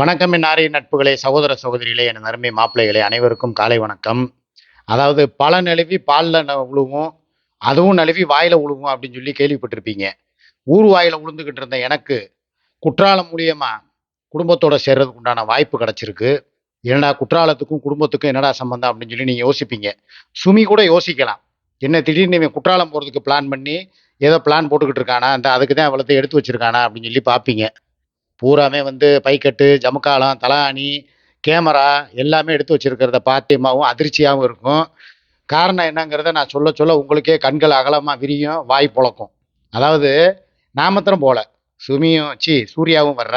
வணக்கம் என் நாரிய நட்புகளே சகோதர சகோதரிகளே என் அருமை மாப்பிள்ளைகளே அனைவருக்கும் காலை வணக்கம். அதாவது பல நழுவி பாலில் விழுவும் அதுவும் நழுவி வாயில் விழுவும் அப்படின்னு சொல்லி கேள்விப்பட்டிருப்பீங்க. ஊர் வாயில் விழுந்துக்கிட்டு இருந்த எனக்கு குற்றாலம் மூலியமா குடும்பத்தோட சேர்றதுக்கு உண்டான வாய்ப்பு கிடச்சிருக்கு. என்னடா குற்றாலத்துக்கும் குடும்பத்துக்கும் என்னடா சம்பந்தம் அப்படின்னு சொல்லி நீங்கள் யோசிப்பீங்க. சுமி கூட யோசிக்கலாம். என்ன திடீர்னு இவன் குற்றாலம் போகிறதுக்கு பிளான் பண்ணி ஏதோ பிளான் போட்டுக்கிட்டு இருக்கானா அந்த அதுக்கு தான் இவ்வளோத்தையும் எடுத்து வச்சிருக்கானா அப்படின்னு சொல்லி பார்ப்பீங்க. பூராமே வந்து பைக்கட்டு ஜமுக்காலம் தலாணி கேமரா எல்லாமே எடுத்து வச்சுருக்கிறத பாத்தியமாகவும் அதிர்ச்சியாகவும் இருக்கும். காரணம் என்னங்கிறத நான் சொல்ல சொல்ல உங்களுக்கே கண்கள் அகலமாக விரியும் வாய் புழக்கும். அதாவது நான் போல. சுமியும் சி சூர்யாவும் வர்ற.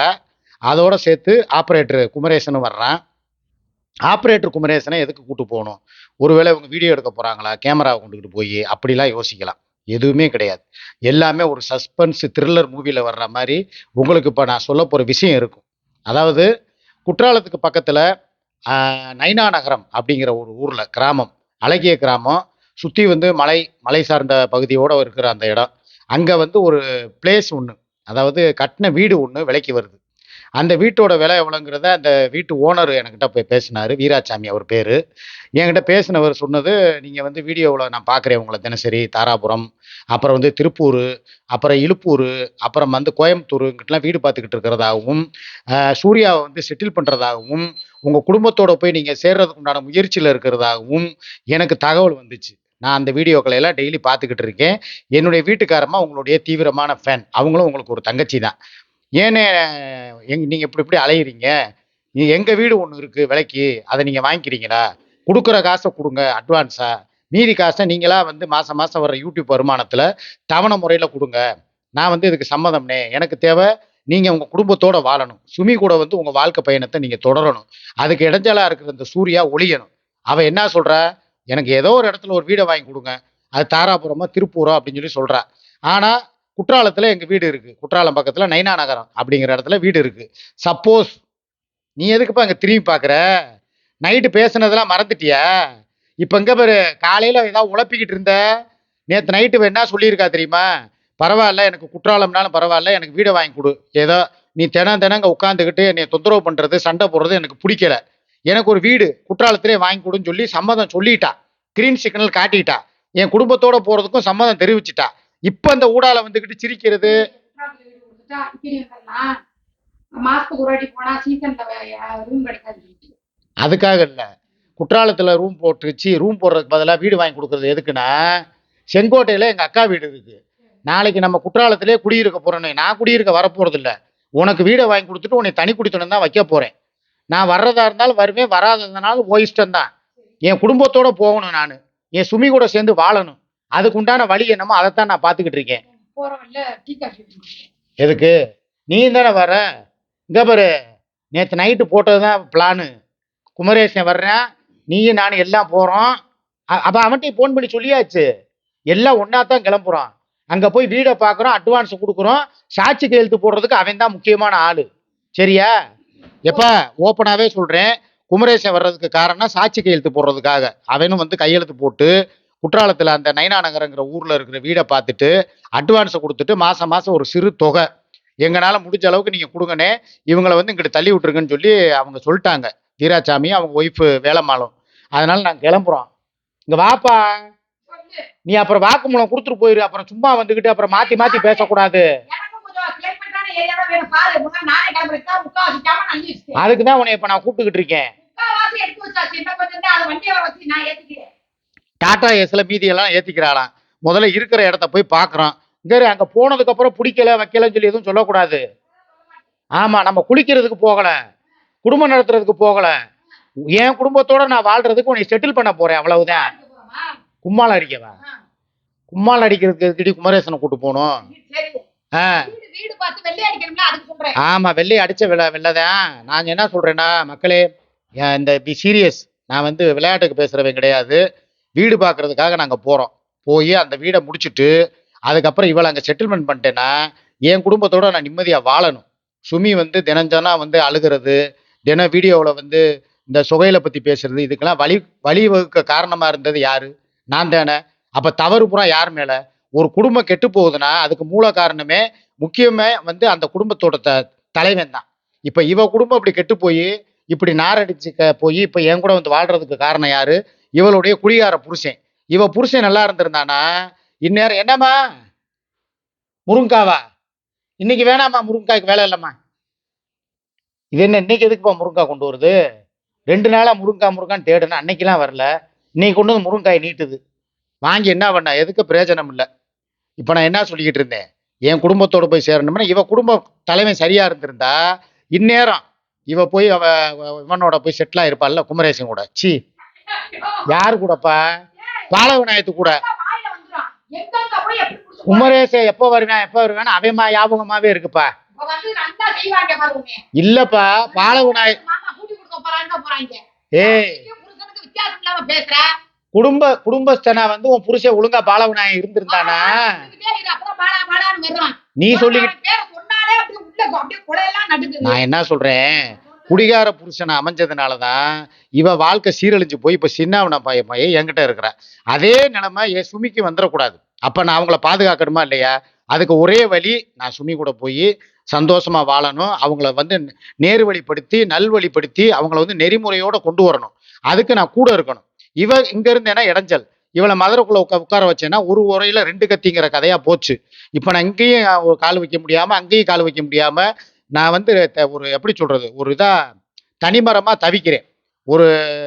அதோட சேர்த்து ஆப்ரேட்டர் குமரேசனும் வர்றான். ஆப்ரேட்டர் குமரேசனை எதுக்கு கூட்டு போகணும்? ஒருவேளை இவங்க வீடியோ எடுக்க போகிறாங்களா கேமராவை கொண்டுக்கிட்டு போய் அப்படிலாம் யோசிக்கலாம். எதுவுமே கிடையாது. எல்லாமே ஒரு சஸ்பென்ஸ் த்ரில்லர் மூவியில் வர்ற மாதிரி உங்களுக்கு இப்போ நான் சொல்ல போகிற விஷயம் இருக்கும். அதாவது குற்றாலத்துக்கு பக்கத்தில் நைனா நகரம் அப்படிங்கிற ஒரு ஊரில் கிராமம் அழகிய கிராமம் சுற்றி வந்து மலை மலை சார்ந்த பகுதியோடு இருக்கிற அந்த இடம். அங்கே வந்து ஒரு பிளேஸ் ஒன்று அதாவது கட்டின வீடு ஒன்று விலைக்கு வருது. அந்த வீட்டோட விலை எவ்வளோங்கிறத அந்த வீட்டு ஓனர் என்கிட்ட போய் பேசினார். வீராசாமி அவர் பேர். என்கிட்ட பேசினவர் சொன்னது நீங்கள் வந்து வீடியோவில் நான் பார்க்குறேன் உங்களை தினசரி தாராபுரம் அப்புறம் வந்து திருப்பூர் அப்புறம் இழுப்பூர் அப்புறம் வந்து கோயம்புத்தூருங்கிட்டலாம் வீடு பார்த்துக்கிட்டு இருக்கிறதாகவும் சூர்யாவை வந்து செட்டில் பண்ணுறதாகவும் உங்கள் குடும்பத்தோட போய் நீங்கள் சேர்றதுக்கு உண்டான முயற்சியில் இருக்கிறதாகவும் எனக்கு தகவல் வந்துச்சு. நான் அந்த வீடியோக்களை எல்லாம் டெய்லி பார்த்துக்கிட்டு இருக்கேன். என்னுடைய வீட்டுக்காரமா உங்களுடைய தீவிரமான ஃபேன் அவங்களும் உங்களுக்கு ஒரு தங்கச்சி தான். ஏன்னு எங் நீங்கள் இப்படி இப்படி அலையிறீங்க. எங்கள் வீடு ஒன்று இருக்குது விலைக்கு அதை நீங்கள் வாங்கிக்கிறீங்களா? கொடுக்குற காசை கொடுங்க அட்வான்ஸாக மீதி காசை நீங்களாக வந்து மாதம் மாதம் வர யூடியூப் வருமானத்தில் தவணை முறையில் கொடுங்க. நான் வந்து இதுக்கு சம்மதம்னே. எனக்கு தேவை நீங்கள் உங்கள் குடும்பத்தோடு வாழணும். சுமி கூட வந்து உங்கள் வாழ்க்கை பயணத்தை நீங்கள் தொடரணும். அதுக்கு இடைஞ்சலாக இருக்கிற இந்த சூர்யா ஒழியணும் அவள் என்ன சொல்கிறா எனக்கு ஏதோ ஒரு இடத்துல ஒரு வீடை வாங்கி கொடுங்க. அது தாராபுரமா திருப்பூரோ அப்படின்னு சொல்லி சொல்கிறா ஆனால் குற்றாலத்தில் எங்கள் வீடு இருக்குது குற்றாலம் பக்கத்தில் நைனா நகரம் அப்படிங்கிற இடத்துல வீடு இருக்குது சப்போஸ் நீ எதுக்குப்பா இங்கே திரும்பி பார்க்குற நைட்டு பேசுனதெல்லாம் மறந்துட்டியா? இப்போ இங்கே பாரு காலையில் ஏதாவது உழப்பிக்கிட்டு இருந்த? நேற்று நைட்டு என்ன சொல்லியிருக்கா தெரியுமா? பரவாயில்ல எனக்கு குற்றாலம்னாலும் பரவாயில்ல எனக்கு வீடை வாங்கி கொடு. ஏதோ நீ தினம் தினம் அங்கே உட்காந்துக்கிட்டு என்னை தொந்தரவு பண்ணுறது சண்டை போடுறது எனக்கு பிடிக்கல. எனக்கு ஒரு வீடு குற்றாலத்திலே வாங்கி கொடுன்னு சொல்லி சம்மதம் சொல்லிட்டா. Green signal காட்டிட்டா. என் குடும்பத்தோட போகிறதுக்கும் சம்மதம் தெரிவிச்சிட்டா. இப்போ இந்த ஊடால வந்துக்கிட்டு சிரிக்கிறது. ஒரு ரூம் அதுக்காக இல்லை. குற்றாலத்தில் ரூம் போட்டுருச்சு ரூம் போடுறதுக்கு பதிலாக வீடு வாங்கி கொடுக்குறது எதுக்குன்னா செங்கோட்டையில் எங்கள் அக்கா வீடு இருக்கு. நாளைக்கு நம்ம குற்றாலத்திலே குடியிருக்க போகிறோன்னு நான் குடியிருக்க வரப்போகிறதில்ல உனக்கு வீடை வாங்கி கொடுத்துட்டு உன்னை தனி குடித்தனம் தான் வைக்க போகிறேன் நான் வர்றதா இருந்தாலும் வருவேன் வராததுனாலும் ஓ தான் என் குடும்பத்தோட போகணும் நான். என் சுமி கூட சேர்ந்து வாழணும். அதுக்கு உண்டான வழி என்னமோ அதைத்தான் நான் பார்த்துக்கிட்டு இருக்கேன். எதுக்கு? நீ தானே வர இங்க பாரு நேற்று நைட்டு போட்டது தான் பிளானு குமரேசன் வர்றேன் நீயும் நானும் எல்லாம் போகிறோம் அப்போ அவன்கிட்ட ஃபோன் பண்ணி சொல்லியாச்சு. எல்லாம் ஒன்றா தான் கிளம்புறோம் அங்கே போய் வீடை பார்க்குறோம் அட்வான்ஸ் கொடுக்குறோம். சாட்சி கையெழுத்து போடுறதுக்கு அவன் தான் முக்கியமான ஆள். சரியா? எப்போ? ஓப்பனாகவே சொல்கிறேன் குமரேசன் வர்றதுக்கு காரணம் சாட்சி கையெழுத்து போடுறதுக்காக. அவனும் வந்து கையெழுத்து போட்டு குற்றாலத்தில் அந்த நைனா நகரங்கிற ஊரில் இருக்கிற வீடை பார்த்துட்டு அட்வான்ஸை கொடுத்துட்டு மாதம் மாதம் ஒரு சிறு தொகை. எங்களால் முடிஞ்ச அளவுக்கு நீங்கள் கொடுங்கனே இவங்களை வந்து இங்கிட்ட தள்ளி விட்டுருங்கன்னு சொல்லி அவங்க சொல்லிட்டாங்க. வீராசாமி அவங்க ஒய்ஃபு வேலைமாலும் அதனால் நாங்கள் கிளம்புறோம். இங்கே வாப்பா. நீ அப்புறம் வாக்குமூலம் கொடுத்துட்டு போயிரு. அப்புறம் சும்மா வந்துக்கிட்டு அப்புறம் மாற்றி மாற்றி பேசக்கூடாது. அதுக்கு தான் உன்னை இப்போ நான் கூப்பிட்டுக்கிட்டு இருக்கேன். டாடா ஏஸ்ல மீதியெல்லாம் ஏற்றிக்கிறாளாம் முதல்ல இருக்கிற இடத்த போய் பார்க்குறோம். சரி அங்கே போனதுக்கப்புறம் பிடிக்கல வைக்கலன்னு சொல்லி எதுவும் சொல்லக்கூடாது. ஆமாம் நம்ம குளிக்கிறதுக்கு போகலை. குடும்பம் நடத்துறதுக்கு போகலை. என் குடும்பத்தோட நான் வாழ்றதுக்கு உன்னை செட்டில் பண்ண போறேன் அவ்வளவுதான். போறோமா? கும்மாளம் அடிக்கவா? ஆ, கும்மாளம் அடிக்கிறதுக்கு எதுக்கடி குமரேசனை கூட்டு போகணும்? சரி ஆ. வெள்ளை ஆமாம் வெள்ளை அடித்த வெள்ள வெள்ளதான். நான் என்ன சொல்கிறேன்னா மக்களே இந்த பி சீரியஸ் நான் வந்து விளையாட்டுக்கு பேசுகிறவன் கிடையாது. வீடு பார்க்கறதுக்காக நாங்கள் போகிறோம் போய் அந்த வீடை முடிச்சுட்டு அதுக்கப்புறம் இவளை அங்கே செட்டில்மெண்ட் பண்ணிட்டேன்னா என் குடும்பத்தோடு நான் நிம்மதியாக வாழணும். சுமி வந்து தினஞ்சனா வந்து அழுகிறது தின வீடியோவில் வந்து இந்த சுகையில பற்றி பேசுறது இதுக்கெல்லாம் வழி வழி வகுக்க காரணமாக இருந்தது யார்? நான் தானே. அப்போ தவறு புறம் யார் மேலே? ஒரு குடும்பம் கெட்டு போகுதுன்னா அதுக்கு மூல காரணமே முக்கியமே வந்து அந்த குடும்பத்தோட த தலைவன் தான். இப்போ இவ குடும்பம் இப்படி கெட்டு போய் இப்படி நாரடிச்சு போய் இப்போ என் கூட வந்து வாழ்கிறதுக்கு காரணம் யாரு? இவளுடைய குடிகார புருஷன். இவ புருஷன் நல்லா இருந்திருந்தானா? இந்நேரம் என்னம்மா? முருங்காவா? இன்னைக்கு வேணாம்மா முருங்காய்க்கு வேலை இல்லைம்மா. இது என்ன இன்னைக்கு எதுக்குப்பா முருங்காய் கொண்டு வருது? ரெண்டு நாளாக முருங்காய் முருங்கான்னு தேடுனா அன்னைக்கெல்லாம் வரல. இன்னைக்கு கொண்டு வந்து முருங்காய் நீட்டுது. வாங்கி என்ன பண்ண? எதுக்கு பிரயோஜனம் இல்லை. இப்போ நான் என்ன சொல்லிக்கிட்டு இருந்தேன்? என் குடும்பத்தோடு போய் சேரணும்னா இவ குடும்ப தலைமை சரியாக இருந்திருந்தா இந்நேரம் இவ போய் அவ இவனோட போய் செட்டிலாக இருப்பாள்ல குமரேசன் கூட. சி யாரு கூடப்பா? பாலவிநாயத்து கூட? குமரேசன் எப்போ வருவேன் எப்போ வருவேன் அவமா ஞாபகமாவே இருக்குப்பா. இல்லப்பா பாலவிநாய ஏய். பேசுற. குடும்ப குடும்பஸ்தனா வந்து உன் புருஷன் ஒழுங்கா பாலவிநாயகம் இருந்திருந்தானா? நீ அவன் நடுக்குது. நான் என்ன சொல்றேன்? குடிகார புருஷனை அமைஞ்சதுனால தான் இவன் வாழ்க்கை சீரழிஞ்சு போய் இப்போ சின்னவன பைய பையன் என்கிட்ட இருக்கிறா. அதே நிலைமை என் சுமிக்கு வந்துடக்கூடாது. அப்போ நான் அவங்கள பாதுகாக்கணுமா இல்லையா? அதுக்கு ஒரே வழி நான் சுமி கூட போய் சந்தோஷமா வாழணும். அவங்கள வந்து நேர்வழிப்படுத்தி நல்வழிப்படுத்தி அவங்கள வந்து நெறிமுறையோடு கொண்டு வரணும். அதுக்கு நான் கூட இருக்கணும். இவ இங்க இருந்தேன்னா இடைஞ்சல். இவளை மதுரைக்குள்ள உட்கா உட்கார வச்சேன்னா ஒரு உரையில ரெண்டு கத்திங்கிற கதையா போச்சு. இப்போ நான் இங்கேயும் கால் வைக்க முடியாம அங்கேயும் கால் வைக்க முடியாம நான் வந்து த- ஒரு எப்படி சொல்கிறது ஒரு இதாக தனிமரமாக தவிக்கிறேன். ஒரு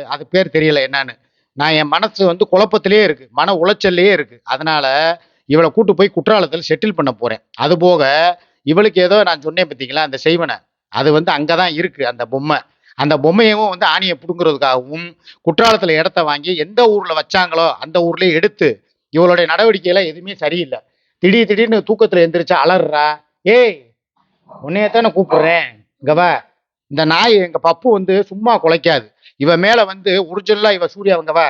அது பேர் தெரியல என்னன்னு. நான் என் மனசு வந்து குழப்பத்திலே இருக்குது மன உளைச்சல்லையே இருக்குது அதனால் இவளை கூட்டு போய் குற்றாலத்தில் செட்டில் பண்ண போகிறேன் அதுபோக இவளுக்கு ஏதோ நான் சொன்னேன் பார்த்தீங்களா அந்த செய்வனை. அது வந்து அங்கே தான் இருக்குது அந்த பொம்மை. அந்த பொம்மையவும் வந்து ஆணியை பிடுங்குறதுக்காகவும் குற்றாலத்தில் இடத்த வாங்கி எந்த ஊரில் வச்சாங்களோ அந்த ஊர்லேயே எடுத்து இவளுடைய நடவடிக்கையெல்லாம் எதுவுமே சரியில்லை. திடீர் திடீர்னு தூக்கத்தில் எந்திரிச்சா அலறுறா ஏய் உன்னையத்தானே கூப்பிடுறேன். இங்க வா. இந்த நாய் எங்க பப்பு வந்து சும்மா குலைக்காது. இவ மேல வந்து ஒரிஜினலா இவ சூர்யா வந்தவ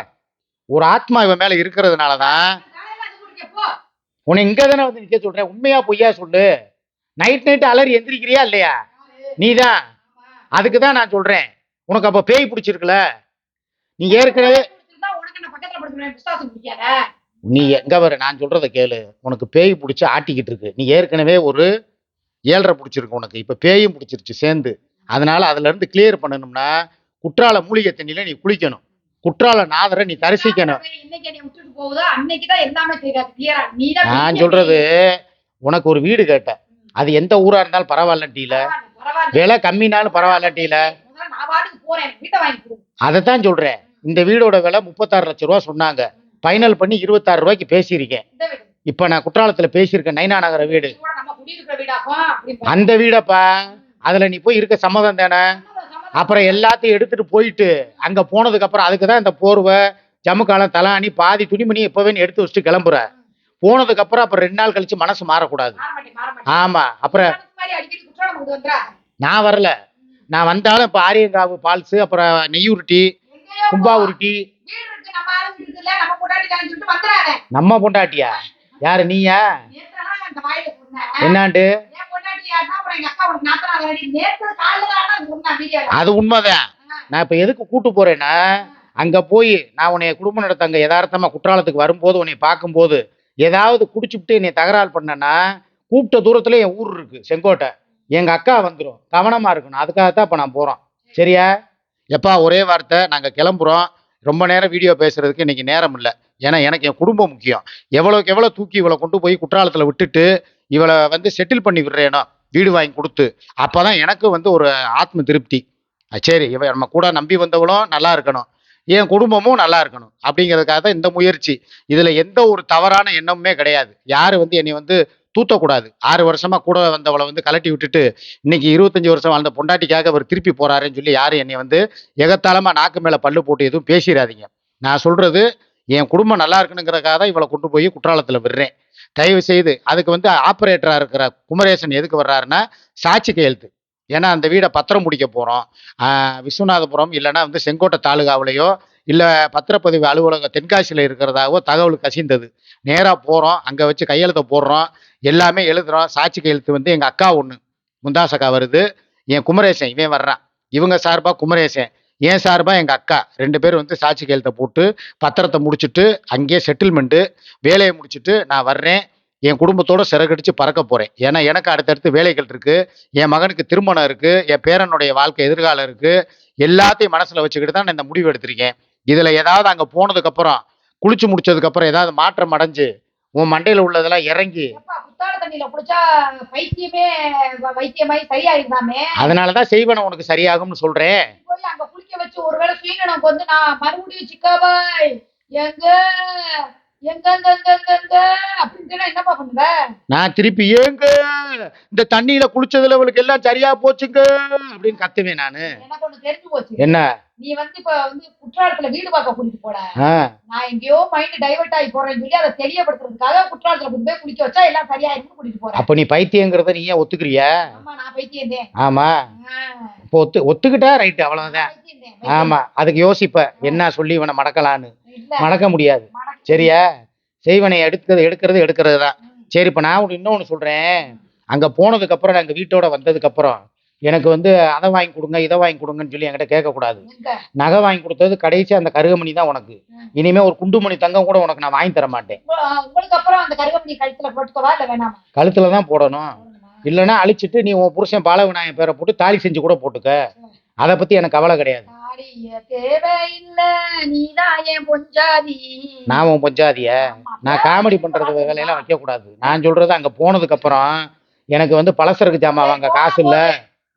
ஒரு ஆத்மா இவ மேல இருக்கிறதுனால தான் உன்னை இங்க தானே வந்து நிக்க சொல்றேன். உண்மையா பொய்யா சொல்லு. நைட் நைட் அலறி எந்திரிக்கிறியா இல்லையா? நீதான் அதுக்கு தான் நான் சொல்றேன். உனக்கு அப்ப பேய் பிடிச்சிருக்குல? நீ ஏற்கனவே நீ எங்க வர? நான் சொல்றத கேளு. உனக்கு பேய் பிடிச்சி ஆட்டிக்கிட்டு இருக்கு. நீ ஏற்கனவே ஒரு ஏழரை பிடிச்சிருக்கு உனக்கு. இப்ப பேயும் பிடிச்சிருச்சு சேர்ந்து. அதனால அதுல இருந்து கிளியர் பண்ணணும்னா குற்றால மூலிகை தண்ணியில நீ குளிக்கணும். குற்றால நாதரை நீ தரிசிக்கணும். நான் சொல்றது உனக்கு ஒரு வீடு கேட்டேன் அது எந்த ஊரா இருந்தாலும் பரவாயில்ல டீல பரவாயில்ல விலை கம்மினாலும் பரவாயில்ல டீல முதல்ல நான் பாட்டுக்கு போறேன் எனக்கு வீட்டை வாங்கி கொடு. அதைத்தான் சொல்றேன். இந்த வீடோட விலை முப்பத்தாறு லட்ச ரூபா சொன்னாங்க. ஃபைனல் பண்ணி இருபத்தாறு ரூபாய்க்கு பேசியிருக்கேன். இப்போ நான் குற்றாலத்துல பேசியிருக்கேன் நைனா நகர வீடு. அந்த வீடப்பா அதுல நீ போய் இருக்க சம்மதம் தானே? அப்புறம் எல்லாத்தையும் எடுத்துட்டு போயிட்டு அங்க போனதுக்கு அப்புறம் அதுக்கு தான் இந்த போர்வை ஜமுக்காலம் தலாணி பாதி துணிமணி இப்பவே எடுத்து வச்சுட்டு கிளம்புற. போனதுக்கு அப்புறம் அப்புறம் ரெண்டு நாள் கழிச்சு மனசு மாறக்கூடாது. ஆமா அப்புறம் நான் வரல. நான் வந்தாலும் இப்போ ஆரியங்காவு பால்ஸு அப்புறம் நெய்யுருட்டி கும்பா. உருட்டி. நம்ம பொண்டாட்டியா? யாரு நீயா? நேத்துலாம் அந்த வாயில சொன்னேன் என்னாண்டு? என் பொண்டாட்டி யாருன்னா அப்புறம் எங்க அக்கா உனக்கு நாத்தனா வேண்டி நேத்து காலையில தான் சொன்னா வீடியோல அது உண்மைதான். நான் இப்போ எதுக்கு கூட்டு போறேன்னா அங்க போய் நான் உன்னைய குடும்பம் நடத்த அங்க யதார்த்தமா குற்றாலத்துக்கு வரும்போது உன்னை பார்க்கும்போது ஏதாவது குடிச்சுப்புட்டு என்னை தகராறு பண்ணனா கூப்பிட்ட தூரத்துல என் ஊர் இருக்கு செங்கோட்டை. எங்க அக்கா வந்துடும் கவனமா இருக்கணும். அதுக்காகத்தான் இப்போ நான் போறோம். சரியா? எப்பா ஒரே வார்த்தை. நாங்க கிளம்புறோம். ரொம்ப நேரம் வீடியோ பேசுறதுக்கு இன்றைக்கி நேரம் இல்லை. ஏன்னா எனக்கு என் குடும்பம் முக்கியம். எவ்வளோக்கு எவ்வளோ தூக்கி இவளை கொண்டு போய் குற்றாலத்தில் விட்டுட்டு இவளை வந்து செட்டில் பண்ணி விடுறேனோ? வீடு வாங்கி கொடுத்து. அப்போ தான் எனக்கு வந்து ஒரு ஆத்ம திருப்தி. சரி இவ நம்ம கூட நம்பி வந்தவளும் நல்லா இருக்கணும். என் குடும்பமும் நல்லா இருக்கணும். அப்படிங்கிறதுக்காக தான் இந்த முயற்சி. இதில் எந்த ஒரு தவறான எண்ணமுமே கிடையாது. யார் வந்து என்னை வந்து தூத்தக்கூடாது. ஆறு வருஷமா கூட வந்தவளை வந்து கலட்டி விட்டுட்டு இன்னைக்கு இருபத்தஞ்சு வருஷம் வாழ்ந்த பொண்டாட்டிக்காக அவர் திருப்பி போறாருன்னு சொல்லி யாரும் என்னை வந்து எகத்தாளமா நாக்கு மேல பல்லு போட்டு எதுவும் பேசிடாதீங்க. நான் சொல்றது என் குடும்பம் நல்லா இருக்கணுங்கிறக்காக தான் இவளை கொண்டு போய் குற்றாலத்துல விடுறேன். தயவு செய்து அதுக்கு வந்து ஆப்ரேட்டரா இருக்கிற குமரேசன் எதுக்கு வர்றாருன்னா சாட்சி கையெழுத்து ஏன்னா அந்த வீடை பத்திரம் முடிக்க போறோம். விஸ்வநாதபுரம் இல்லைன்னா வந்து செங்கோட்டை தாலுகாவிலையோ இல்லை பத்திரப்பதிவு அலுவலகம் தென்காசியில் இருக்கிறதாவோ தகவல் கசிந்தது. நேராக போகிறோம் அங்கே வச்சு கையெழுத்த போடுறோம். எல்லாமே எழுதுறோம் சாட்சி கையெழுத்து வந்து எங்கள் அக்கா ஒன்று முந்தாஸ் அக்கா வருது. என் குமரேசன் இவன் வர்றான். இவங்க சார்பாக குமரேசன் என் சார்பாக எங்கள் அக்கா. ரெண்டு பேரும் வந்து சாட்சி கையெழுத்தை போட்டு பத்திரத்தை முடிச்சுட்டு அங்கேயே செட்டில்மெண்ட்டு வேலையை முடிச்சுட்டு நான் வர்றேன். என் குடும்பத்தோட சிறகடிச்சு பறக்க போகிறேன் ஏன்னா எனக்கு அடுத்தடுத்து வேலைகள் இருக்குது என் மகனுக்கு திருமணம் இருக்குது என் பேரனுடைய வாழ்க்கை எதிர்காலம் இருக்குது எல்லாத்தையும் மனசில் வச்சுக்கிட்டு தான் நான் இந்த முடிவு எடுத்திருக்கேன். இதில் ஏதாவது அங்கே போனதுக்கப்புறம் குளிச்சு முடிச்சதுக்கப்புறம் ஏதாவது மாற்றம் அடைஞ்சு உன் மண்டையில் உள்ளதெல்லாம் இறங்கி குத்தால தண்ணியில குளிச்சா பைத்தியமே வைத்தியமாயி சரியாயிருந்தாமே அதனாலதான் செய்வன உனக்கு சரியாகும்னு சொல்றேன். போய் அங்க குளிக்க வச்சு ஒருவேளை சுயநனக்கு வந்து நான் மறுபடியும் சிக்காபாய் எங்க எங்க அப்படின்னு என்னப்பா பண்ணுவ? நான் திருப்பி ஏங்க இந்த தண்ணியில குளிச்சதுல இவளுக்கு எல்லாம் சரியா போச்சுங்க அப்படின்னு கத்துவேன் நானு. தெரிஞ்சு போச்சு. என்ன? நீ வந்து இப்ப வந்து குற்றாலத்துல வீடு பார்க்க கூட்டிட்டு போல நான் எங்கேயோ மைண்ட் டைவர்ட் ஆகி போறேன்னு சொல்லி அதை தெரியப்படுத்துறதுக்காக குற்றாலத்துல கொண்டு போய் குளிக்க வச்சா எல்லாம் சரியாயிரும்னு கூட்டிட்டு போறேன். அப்ப நீ பைத்தியங்கிறத நீ ஏன் ஒத்துக்கிறியா? ஆமா நான் பைத்தியந்தேன். ஆமா. இப்போ ஒத்து ஒத்துக்கிட்டா ரைட்டு அவ்வளவுதான். ஆமா அதுக்கு யோசிப்ப என்ன சொல்லி இவனை மடக்கலான்னு. மடக்க முடியாது. சரியா? செய்வனை எடுக்கிறது எடுக்கிறது எடுக்கிறது தான். சரி இப்போ நான் ஒன்று இன்னொன்று சொல்கிறேன் அங்கே போனதுக்கப்புறம் நாங்கள் வீட்டோட வந்ததுக்கப்புறம் எனக்கு வந்து அதை வாங்கி கொடுங்க இதை வாங்கி கொடுங்கன்னு சொல்லி என்கிட்ட கேட்கக்கூடாது. நகை வாங்கி கொடுத்தது கடைசி அந்த கருகமணி தான் உனக்கு. இனிமே ஒரு குண்டுமணி தங்கம் கூட உனக்கு நான் வாங்கி தர மாட்டேன். அப்புறம் கழுத்துல தான் போடணும். இல்லைன்னா அழிச்சிட்டு நீ உன் புருஷன் பாலவிநாயகன் பேரை போட்டு தாலி செஞ்சு கூட போட்டுக்க. அதை பற்றி எனக்கு கவலை கிடையாது. நான் உன் பொஞ்சாதிய. நான் காமெடி பண்றது வேலையெல்லாம் வைக்கக்கூடாது. நான் சொல்றது அங்கே போனதுக்கப்புறம் எனக்கு வந்து பலசரக்கு ஜாமான் வாங்க காசு இல்லை.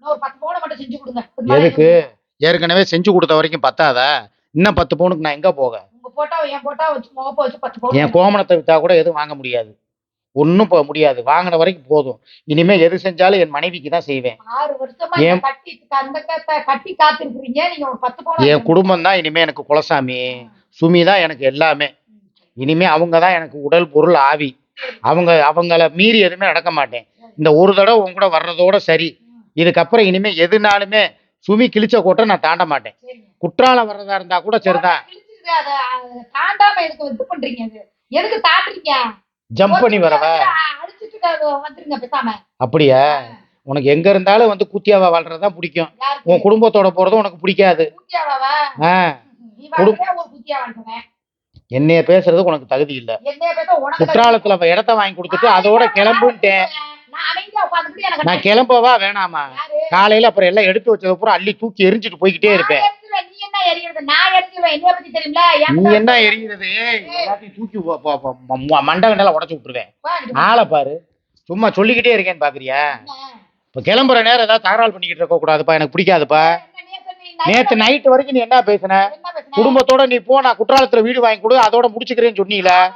ஒரு பத்து பவுன் மட்டும் செஞ்சு கொடுங்க. எதுக்கு? ஏற்கனவே செஞ்சு கொடுத்த வரைக்கும் பத்தாதா? இன்னும் பத்து பவுனுக்கு நான் எங்க போக? உங்க போட்டோ என் போட்டோ வச்சு முகப்ப வச்சு பத்து பவுன் என் கோமணத்தை வித்தா கூட எதுவும் வாங்க முடியாது. ஒன்றும் போக முடியாது. வாங்கின வரைக்கும் போதும். இனிமே எது செஞ்சாலும் என் மனைவிக்கு தான் செய்வேன். ஆறு வருஷமா ஏன்? இந்த கட்டி அந்த கட்ட- கட்டி காத்திருக்கிறீங்க. நீங்க ஒரு பத்து பவுன் என் குடும்பம் தான் இனிமே எனக்கு குலசாமி. சுமி தான் எனக்கு எல்லாமே. இனிமே அவங்க தான் எனக்கு உடல் பொருள் ஆவி. அவங்க அவங்கள மீறி எதுவுமே நடக்க மாட்டேன். இந்த ஒரு தடவை உன் கூட வர்றதோட சரி. இதுக்கப்புறம் இனிமே எதுனாலுமே சுமி கிழிச்ச கோட்டை நான் தாண்ட மாட்டேன். குற்றாலம் வர்றதா இருந்தா கூட சரிதான். தாண்டாம எதுக்கு இது பண்றீங்க எதுக்கு ஜம்ப் பண்ணி வரவ? அப்படியா? உனக்கு எங்க இருந்தாலும் வந்து குத்தியாவா வாழ்றதுதான் பிடிக்கும். உன் குடும்பத்தோட போறதும் உனக்கு பிடிக்காது. என்னைய பேசுறதுக்கு உனக்கு தகுதி இல்ல. குற்றாலத்துல இடத்த வாங்கி கொடுத்துட்டு அதோட கிளம்புன்ட்டேன். நான் கிளம்பவா? வேணாமா? காலையில அப்புறம் எல்லாம் எடுத்து வச்சது பூரா அள்ளி தூக்கி எரிஞ்சிட்டு போய்கிட்டே இருப்பேன். நீ என்ன எரியுறது? எல்லாத்தையும் தூக்கி மண்டை கண்டெல்லாம் உடச்சு விட்டுருவேன். ஆளை பாரு. சும்மா சொல்லிக்கிட்டே இருக்கேன்னு பாக்குறியா? இப்ப கிளம்புற நேரம் ஏதாவது தகராறு பண்ணிக்கிட்டு இருக்க கூடாதுப்பா. எனக்கு பிடிக்காதுப்பா. நேத்து நைட்டு வரைக்கும் நீ என்ன பேசுன? குடும்பத்தோட நீ போ நான் குற்றாலத்துல வீடு வாங்கி கொடு. அதோட முடிச்சுக்கிறேன்னு சொன்னேன்?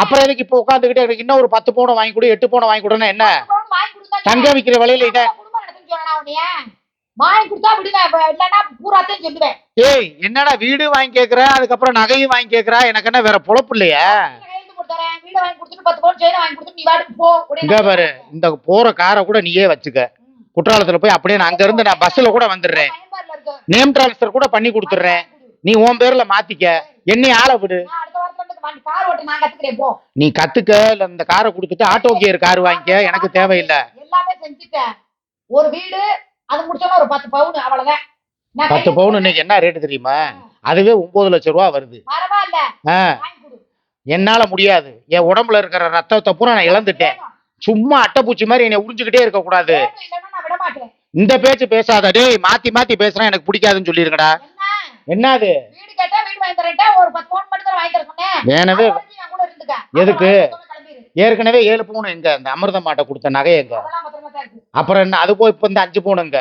அப்புறம் எதுக்கு இப்ப உட்காந்துக்கிட்டே எனக்கு இன்னும் ஒரு பத்து பவுனை வாங்கி கொடு எட்டு பவுனை வாங்கி கொடுன்னா என்ன? தங்க விக்கிற விலையில பூராத்தையும் சொல்லுவேன். ஏய் என்னடா வீடு வாங்கி கேக்குற? அதுக்கப்புறம் நகையும் வாங்கி கேக்குறா? எனக்கு என்ன வேற பொழப்பு இல்லையா? இங்க பாரு இந்த போற காரை கூட நீயே வச்சுக்க. குற்றாலத்துல போய் அப்படியே நான் அங்க இருந்து நான் பஸ்ல கூட வந்துடுறேன். நேம் டிரான்ஸ்ஃபர் கூட பண்ணி கொடுத்துடுறேன். நீ உன் பேர்ல மாத்திக்க. என்னை ஆள விடு. கார் ஓட்ட நான் கத்துக்கிறேன் போ நீ கத்துக்க இல்ல இந்த காரை கொடுத்துட்டு ஆட்டோ கியர் கார் வாங்கிக்க எனக்கு தேவையில்லை. எல்லாமே செஞ்சுட்டேன். ஒரு வீடு அது முடிச்சோன்னா ஒரு பத்து பவுன் அவ்வளவுதான். நான் பத்து கையெழுத்து பவுன் இன்னைக்கு என்ன ரேட்டு தெரியுமா? அதுவே ஒன்பது லட்சம் ரூபா வருது. பரவாயில்ல. ஆ, வாங்கி கொடு. என்னால முடியாது. என் உடம்புல இருக்கிற ரத்தத்தை பூரா நான் இழந்துட்டேன். சும்மா அட்டைப்பூச்சி மாதிரி என்னை உறிஞ்சுக்கிட்டே இருக்க கூடாது வேணும், இல்லைன்னா நான் விட மாட்டேன். இந்த பேச்சு பேசாத. டேய் மாத்தி மாத்தி பேசுறேன் எனக்கு பிடிக்காதுன்னு சொல்லிருக்கடா என்ன? என்னது? இருந்துக்க. எதுக்கு? ஏற்கனவே ஏழு பவுன் எங்க? அந்த அமிர்த மாட்டை கொடுத்த நகை எங்க. அப்புறம் என்ன? அது போய் இப்ப இந்த அஞ்சு பவுன் எங்க?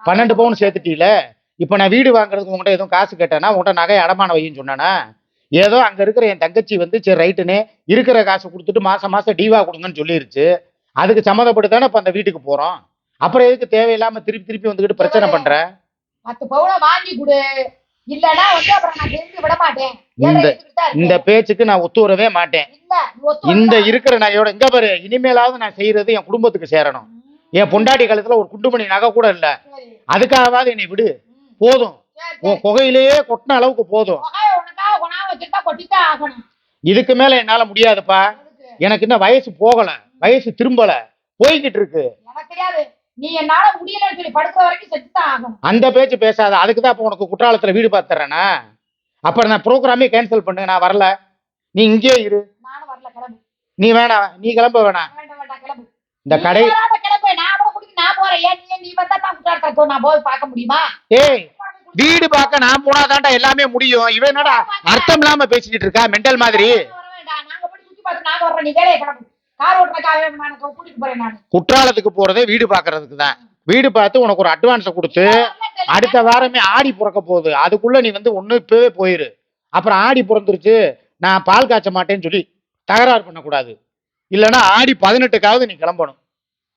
பன்னெண்டு பவுன் சேர்த்துட்டீல? இப்ப நான் வீடு வாங்குறதுக்கு உங்கள்கிட்ட எதுவும் காசு கேட்டேன்னா உங்கள்கிட்ட நகை அடமான வைன்னு சொன்னானா? ஏதோ அங்க இருக்கிற என் தங்கச்சி வந்து சரி ரைட்டுன்னு இருக்கிற காசு கொடுத்துட்டு மாசம் மாசம் டீவா கொடுங்கன்னு சொல்லிருச்சு. அதுக்கு சம்மதப்பட்டு தானே இப்ப அந்த வீட்டுக்கு போறோம். அப்புறம் எதுக்கு தேவையில்லாம திருப்பி திருப்பி வந்துகிட்டு பிரச்சனை பண்ற? பத்து பவுனை வாங்கி கொடு. இல்லன்னா வந்து அப்புறம் நான் தெரிஞ்சு விட மாட்டேன் ஏழை இந்த- இந்த. பேச்சுக்கு நான் ஒத்து வரவே மாட்டேன். இந்த. இருக்கிற நகையோட இங்க பாரு இனிமேலாவது நான் செய்யறது என் குடும்பத்துக்கு சேரணும். என் பொண்டாட்டி காலத்துல ஒரு குண்டுமணி நகை கூட இல்ல. அதுக்காகவாது என்னை விடு. போதும். உன். குகையிலேயே கொட்டின அளவுக்கு போதும். இதுக்கு மேல என்னால முடியாதுப்பா? எனக்கு இன்னும் வயசு போகல. வயசு திரும்பல. போய்கிட்டு இருக்கு. நீ என்னால முடியலன்னு சொல்லி படுக்கிற வரைக்கும் செத்துதான் ஆகணும். அந்த பேச்சு பேசாத. அதுக்கு தான் இப்போ உனக்கு குற்றாலத்துல வீடு பார்த்துறேனா? அப்புறம் நான் ப்ரோக்ராமே கேன்சல் பண்ணு நான் வரல. நீ இங்கேயே இரு. நானும் வரல கிளம்பு. நீ வேணாம் நீ கிளம்ப வேணாம். வேண்டாம் வேண்டாம் கிளம்பு. இந்த கடை கிளம்பு. நான் அவளை கூட்டிட்டு நான் போறேன். ஏன் நீ நீ வந்தா நான் குற்றாலத்தை நான் போய் பார்க்க முடியுமா? ஏய் வீடு பார்க்க நான் போனாதான்டா எல்லாமே முடியும். இவன் என்னடா அர்த்தம் இல்லாம பேசிக்கிட்டு இருக்கா மெண்டல் மாதிரி? வர வேண்டாம். நாங்க போய் சுத்தி பார்த்து நாங்க வர்றோம் நீ வேலையை கிளம்பு. குற்றாலத்துக்கு போறதே வீடு பார்க்கறதுக்கு தான். வீடு பார்த்து உனக்கு ஒரு அட்வான்ஸை கொடுத்து அடுத்த வாரமே ஆடி பிறக்க போகுது. அதுக்குள்ள நீ வந்து ஒண்ணு இப்பவே போயிரு. அப்புறம் ஆடி பிறந்துருச்சு நான் பால் காய்ச்ச மாட்டேன்னு சொல்லி தகராறு பண்ணக்கூடாது. இல்லைன்னா ஆடி பதினெட்டுக்காவது நீ கிளம்பணும்.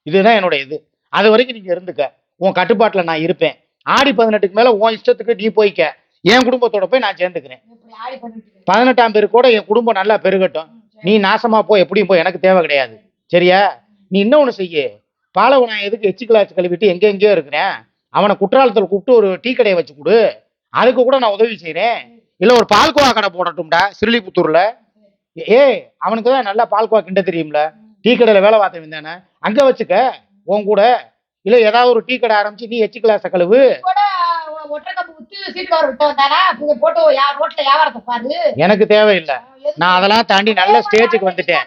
இதுதான் என்னுடைய இது. அது வரைக்கும் நீங்க இருந்துக்க. உன் கட்டுப்பாட்டில் நான் இருப்பேன். ஆடி பதினெட்டுக்கு மேல உன் இஷ்டத்துக்கு நீ போய்க்க. என் குடும்பத்தோட போய் நான் சேர்ந்துக்கிறேன். பதினெட்டாம் பேர் கூட என் குடும்பம் நல்லா பெருகட்டும். நீ நாசமா போ எப்படியும் போய் எனக்கு தேவை கிடையாது. சரியா? நீ இன்னொன்னு செய்ய. பாலவை நான் எதுக்கு எச்சு கிளாஸ் கழுவிட்டு எங்க எங்கேயோ இருக்கிறேன் அவனை குற்றாலத்தில் கூப்பிட்டு ஒரு டீ கடையை வச்சு கொடு. அதுக்கு கூட நான் உதவி செய்றேன். இல்ல ஒரு பால்கோவா கடை போடட்டும்டா சிறுலிபுத்தூர்ல. ஏய் அவனுக்கு தான் நல்லா பால்கோவா கிண்ட தெரியும்ல. டீ கடையில வேலை பார்த்தவன் தானே அங்க வச்சுக்க உன் கூட. இல்ல ஏதாவது ஒரு டீ கடை ஆரம்பிச்சு நீ எச்சு கிளாஸ கழுவு. எனக்கு தேவையில்லை. நான் அதெல்லாம் தாண்டி நல்ல ஸ்டேஜுக்கு வந்துட்டேன்.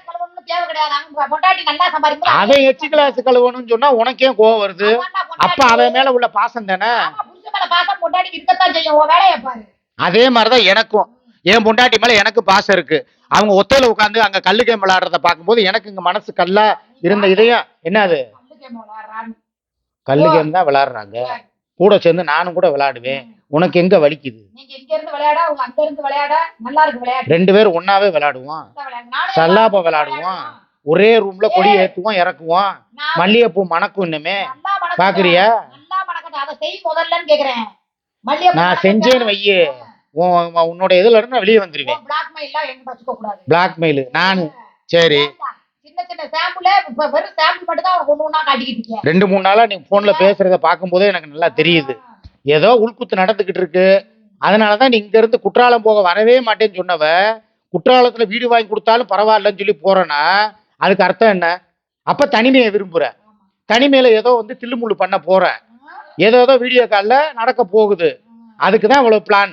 அவன் எச்சு கிளாஸ் கழுவணும்னு சொன்னா உனக்கே கோவம் வருது. அப்ப அவன் மேல உள்ள பாசம் தானே? அதே மாதிரிதான் எனக்கும். என் பொண்டாட்டி மேல எனக்கு பாசம் இருக்கு. அவங்க ஒத்தையில உட்காந்து அங்க கல்லு கேம் விளையாடுறத பார்க்கும்போது எனக்கு இங்க மனசு கல்லா இருந்த இதயம். என்ன அது கல்லுக்கே விளையாடுறான்னு. கல்லு கேம் தான் விளையாடுறாங்க. கூட சேர்ந்து நானும் கூட விளையாடுவேன். உனக்கு எங்க வலிக்குது? ரெண்டு பேரும் ஒன்னாவே விளையாடுவோம். சல்லாப்பம் விளையாடுவோம். ஒரே ரூம்ல கொடி ஏத்துவோம் இறக்குவோம். மல்லிகைப்பூ மணக்கும் இன்னுமே. பாக்குறியா? நான். செஞ்சேன்னு வையே. உன் உன்னோட இதுல இருந்து நான் வெளியே வந்துருவேன். பிளாக்மெயில் நானு. சரி. சின்ன சின்ன சாம்பிள் வெறும் சாம்பிள் மட்டும் தான் ஒண்ணு ஒண்ணா காட்டிக்கிட்டு இருக்கேன். ரெண்டு மூணு நாளா நீ போன்ல பேசுறத பார்க்கும்போதே எனக்கு நல்லா தெரியுது. ஏதோ உள்குத்து நடந்துகிட்டு இருக்கு. அதனாலதான் நீ இங்க இருந்து குற்றாலம் போக வரவே மாட்டேன்னு சொன்னவ குற்றாலத்துல வீடு வாங்கி கொடுத்தாலும் பரவாயில்லன்னு சொல்லி போறேன்னா அதுக்கு அர்த்தம் என்ன? அப்ப தனிமையை விரும்புற. தனிமையில ஏதோ வந்து தில்லுமுள்ளு பண்ண போற. ஏதோ ஏதோ வீடியோ கால்ல நடக்க போகுது. அதுக்கு தான் இவ்வளவு பிளான்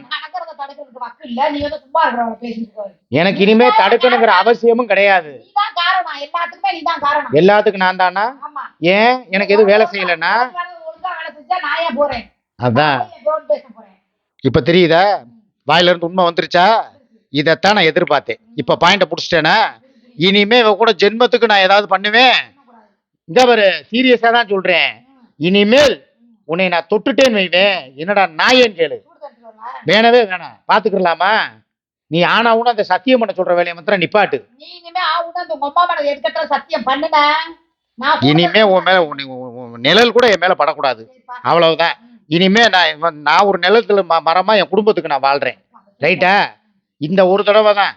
நடக்கிறத தடுக்கிறதுக்கு வக்கு இல்ல நீ வந்து சும்மா இருக்கிறவங்க பேசிட்டு போய் எனக்கு இனிமே தடுக்கணுங்கிற அவசியமும் கிடையாது. காரணம். எல்லாத்துக்குமே நீதான் காரணம். எல்லாத்துக்கும் நான் தானா? ஆமா. ஏன்? எனக்கு எதுவும் வேலை செய்யலைன்னா? வேலை ஒழுங்கா வேலை செஞ்சா நான் ஏன் போறேன்? அதான். போன் பேச போறேன்? இப்ப தெரியுதா? வாயில இருந்து உண்மை வந்துருச்சா? இதைத்தான் நான் எதிர்பார்த்தேன். இப்ப பாயிண்ட புடிச்சிட்டேனா? இனிமே இவ கூட ஜென்மத்துக்கு நான் ஏதாவது பண்ணுவேன். இந்த பாரு சீரியஸா தான் சொல்றேன். இனிமேல் உன்னை நான் தொட்டுட்டேன்னு வைவேன். என்னடா நாயேன்னு கேளு. வேணவே வேணாம். பாத்துக்கலாமா நீ ஆனா உன அந்த சத்தியம் பண்ண சொல்ற வேலையை மாத்திரம் நிப்பாட்டு நீ இனிமே ஆவுனா அந்த உங்க அம்மா மேல சத்தியம் பண்ணுன நான் இனிமே உன் மேல நிழல் கூட என் மேல படக்கூடாது. அவ்வளவுதான். இனிமே நான் நான் ஒரு நிலத்துல மரமா என் குடும்பத்துக்கு நான் வாழ்றேன். ரைட்டா இந்த ஒரு தடவை தான்.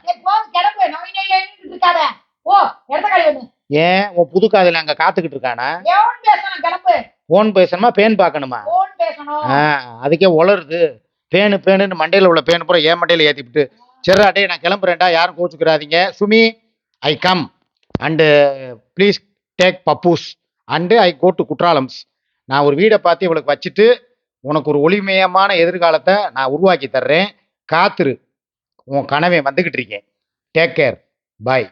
ஏன்? உன் புது காதல அங்க காத்துக்கிட்டு இருக்கானா? போன் பேசணுமா. பேன் ஆ, அதுக்கே உளருது பேனு பேனுன்னு மண்டையில் உள்ள பேனு பூரா ஏன் மண்டையில் ஏற்றிவிட்டு சரி அடே நான் கிளம்புறேன்டா யாரும் கோச்சுக்கிறாதீங்க. Sumi I come and please take puppies and I go to குற்றாலம்ஸ். நான் ஒரு வீடை பார்த்து இவளுக்கு வச்சுட்டு உனக்கு ஒரு ஒளிமயமான எதிர்காலத்தை நான் உருவாக்கி தர்றேன். காத்துரு. உன் கனவை வந்துக்கிட்டு இருக்கேன். Take care bye